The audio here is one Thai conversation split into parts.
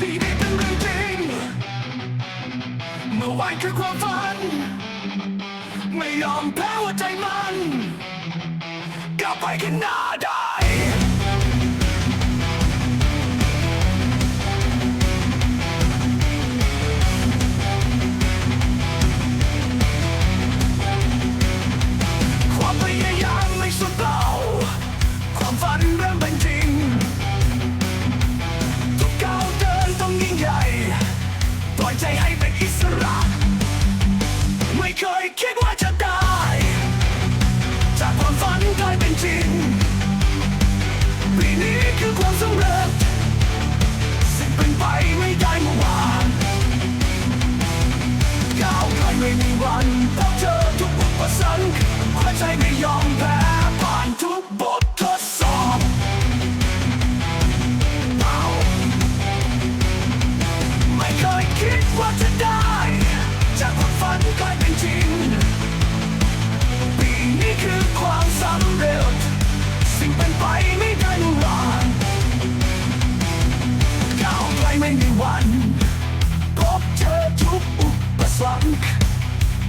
ปีนี้เป็นเรื่องจริง เมื่อวานคือความฝัน ไม่ยอมแพ้หัวใจมันกลับไปข้างหน้าได้ ใจให้เป็นอิสระ ไม่เคยคิดว่าจะได้จากความฝันกลายเป็นจริงปีนี้คือความสำเร็จสิ่งเป็นไปไม่ได้เมื่อวานก้าวไกลไม่มีวันพบเจอทุกอุปสรรคหัวใจไม่ยอมแพ้ ไม่มีวัน พบเจอทุกอุปสรรค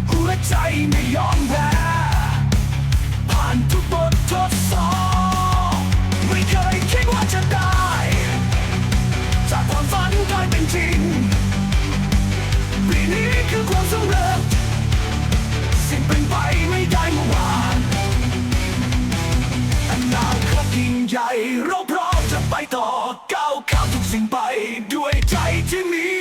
หัวใจไม่ยอมแพ้ผ่านทุกบททดสอบไม่เคยคิดว่าจะได้ จากความฝันกลายเป็นจริงปีนี้คือความสำเร็จสิ่งเป็นไปไม่ได้เมื่อวานอนาคตยิ่งใหญ่เรา ไปต่อก้าวข้ามทุกสิ่งไป ด้วยใจที่มี